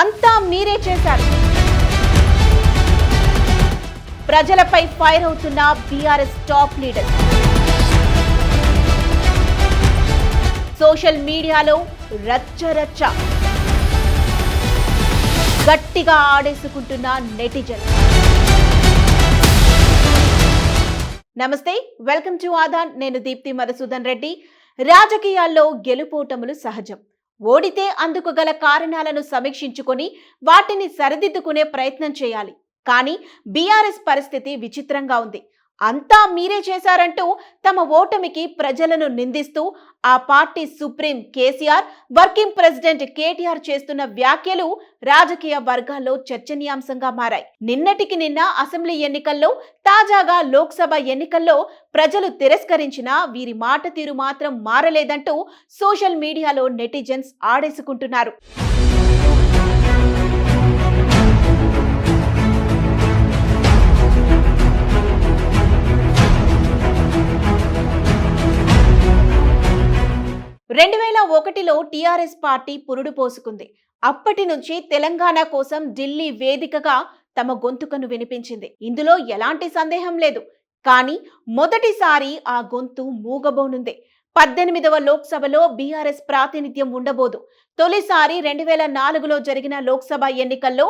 అంతా మీరే చేశారు. ప్రజలపై ఫైర్ అవుతున్న బీఆర్ఎస్ టాప్ లీడర్. సోషల్ మీడియాలో రచ్చ రచ్చ గట్టిగా ఆడేసుకుంటున్న నెటిజన్. నమస్తే వెల్కమ్ టు ఆదాన్. నేను దీప్తి మధుసూదన్ రెడ్డి. రాజకీయాల్లో గెలుపోటములు సహజం. ఓడితే అందుకు గల కారణాలను సమీక్షించుకొని వాటిని సరిదిద్దుకునే ప్రయత్నం చేయాలి. కానీ బీఆర్ఎస్ పరిస్థితి విచిత్రంగా ఉంది. అంతా మీరే చేశారంటూ తమ ఓటమికి ప్రజలను నిందిస్తూ ఆ party supreme KCR working president KTR చేస్తున్న వ్యాఖ్యలు రాజకీయ వర్గాల్లో చర్చనీయాంశంగా మారాయి. నిన్నటికి నిన్న అసెంబ్లీ ఎన్నికల్లో తాజాగా లోక్సభ ఎన్నికల్లో ప్రజలు తిరస్కరించినా వీరి మాట తీరు మాత్రం మారలేదంటూ సోషల్ మీడియాలో నెటిజన్స్ ఆడేసుకుంటున్నారు. రెండు వేల ఒకటిలో టీఆర్ఎస్ పార్టీ పురుడు పోసుకుంది. అప్పటి నుంచి తెలంగాణ కోసం ఢిల్లీ వేదికగా తమ గొంతుకను వినిపించింది. ఇందులో ఎలాంటి సందేహం లేదు. కానీ మొదటిసారి ఆ గొంతు మూగబోనుంది. పద్దెనిమిదవ లోక్సభలో బీఆర్ఎస్ ప్రాతినిధ్యం ఉండబోదు. తొలిసారి రెండు వేల నాలుగులో జరిగిన లోక్సభ ఎన్నికల్లో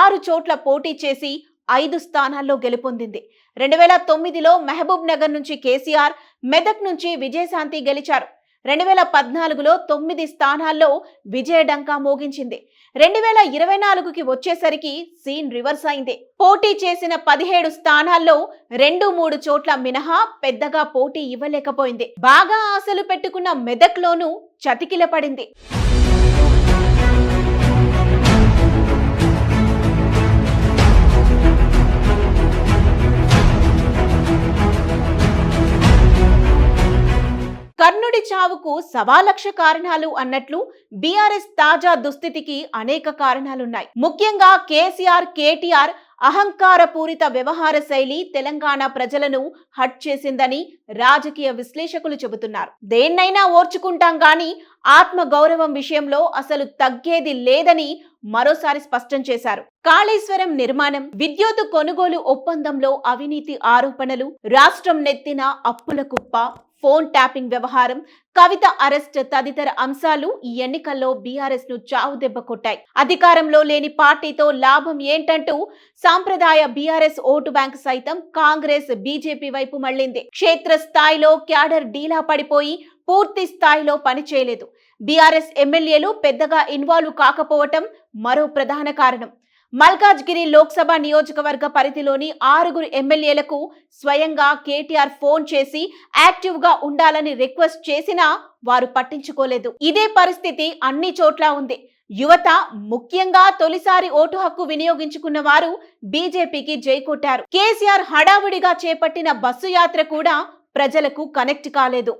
ఆరు చోట్ల పోటీ చేసి ఐదు స్థానాల్లో గెలుపొందింది. రెండు వేల తొమ్మిదిలో మహబూబ్ నగర్ నుంచి కేసీఆర్ మెదక్ నుంచి విజయశాంతి గెలిచారు. రెండు వేల పద్నాలుగులో తొమ్మిది స్థానాల్లో విజయ డంకా మోగించింది. రెండు వేల ఇరవై నాలుగుకి వచ్చేసరికి సీన్ రివర్స్ అయింది. పోటీ చేసిన పదిహేడు స్థానాల్లో రెండు మూడు చోట్ల మినహా పెద్దగా పోటీ ఇవ్వలేకపోయింది. బాగా ఆశలు పెట్టుకున్న మెదక్లోనూ చతికిల పడింది కర్ణుడి చావుకు సవా లక్ష కారణాలు అన్నట్లు బీఆర్ఎస్ తాజా దుస్థితికి అనేక కారణాలున్నాయి. ముఖ్యంగా కేసీఆర్ కేటీఆర్ అహంకారపూరిత వ్యవహార శైలి తెలంగాణ ప్రజలను హట్ చేసిందని రాజకీయ విశ్లేషకులు చెబుతున్నారు. దేన్నైనా ఓర్చుకుంటాం గాని ఆత్మ గౌరవం విషయంలో అసలు తగ్గేది లేదని మరోసారి స్పష్టం చేశారు. కాళేశ్వరం నిర్మాణం విద్యుత్ కొనుగోలు ఒప్పందంలో అవినీతి ఆరోపణలు రాష్ట్రం నెత్తిన అప్పుల కుప్ప ఫోన్ ట్యాపింగ్ వ్యవహారం కవిత అరెస్ట్ తదితర అంశాలు ఈ ఎన్నికల్లో బీఆర్ఎస్ను చావు దెబ్బ కొట్టాయి. అధికారంలో లేని పార్టీతో లాభం ఏంటంటూ సాంప్రదాయ బీఆర్ఎస్ ఓటు బ్యాంక్ సైతం కాంగ్రెస్ బీజేపీ వైపు మళ్ళింది క్షేత్ర స్థాయిలో క్యాడర్ డీలా పడిపోయి పూర్తి స్థాయిలో పనిచేయలేదు బీఆర్ఎస్ ఎమ్మెల్యేలు పెద్దగా ఇన్వాల్వ్ కాకపోవటం మరో ప్రధాన కారణం. మల్కాజ్గిరి లోక్సభ నియోజకవర్గ పరిధిలోని ఆరుగురు ఎమ్మెల్యేలకు స్వయంగా కేటీఆర్ ఫోన్ చేసి యాక్టివ్గా ఉండాలని రిక్వెస్ట్ చేసినా వారు పట్టించుకోలేదు. ఇదే పరిస్థితి అన్ని చోట్ల ఉంది. యువత ముఖ్యంగా తొలిసారి ఓటు హక్కు వినియోగించుకున్న వారు బీజేపీకి జై కొట్టారు. కేసీఆర్ హడావుడిగా చేపట్టిన బస్సు యాత్ర కూడా ప్రజలకు కనెక్ట్ కాలేదు.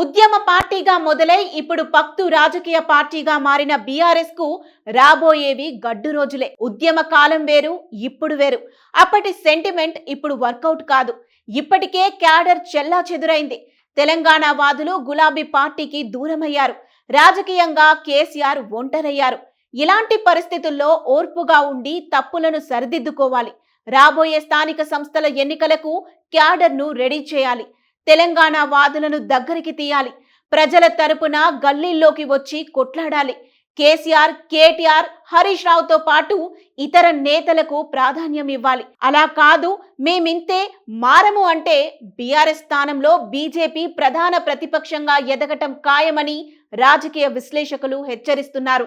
ఉద్యమ పార్టీగా మొదలై ఇప్పుడు పక్తు రాజకీయ పార్టీగా మారిన బీఆర్ఎస్కు రాబోయేవి గడ్డు రోజులే. ఉద్యమ కాలం వేరు ఇప్పుడు వేరు. అప్పటి సెంటిమెంట్ ఇప్పుడు వర్కౌట్ కాదు. ఇప్పటికే క్యాడర్ చెల్లా చెదురైంది. తెలంగాణ వాదులు గులాబీ పార్టీకి దూరమయ్యారు. రాజకీయంగా కేసీఆర్ ఒంటరయ్యారు. ఇలాంటి పరిస్థితుల్లో ఓర్పుగా ఉండి తప్పులను సరిదిద్దుకోవాలి. రాబోయే స్థానిక సంస్థల ఎన్నికలకు క్యాడర్ను రెడీ చేయాలి. తెలంగాణ వాదులను దగ్గరికి తీయాలి. ప్రజల తరపున గల్లీల్లోకి వచ్చి కొట్లాడాలి. కేసీఆర్ కేటీఆర్ హరీష్ రావుతో పాటు ఇతర నేతలకు ప్రాధాన్యం ఇవ్వాలి. అలా కాదు మేమింతే మారము అంటే బీఆర్ఎస్ స్థానంలో బీజేపీ ప్రధాన ప్రతిపక్షంగా ఎదగటం ఖాయమని రాజకీయ విశ్లేషకులు హెచ్చరిస్తున్నారు.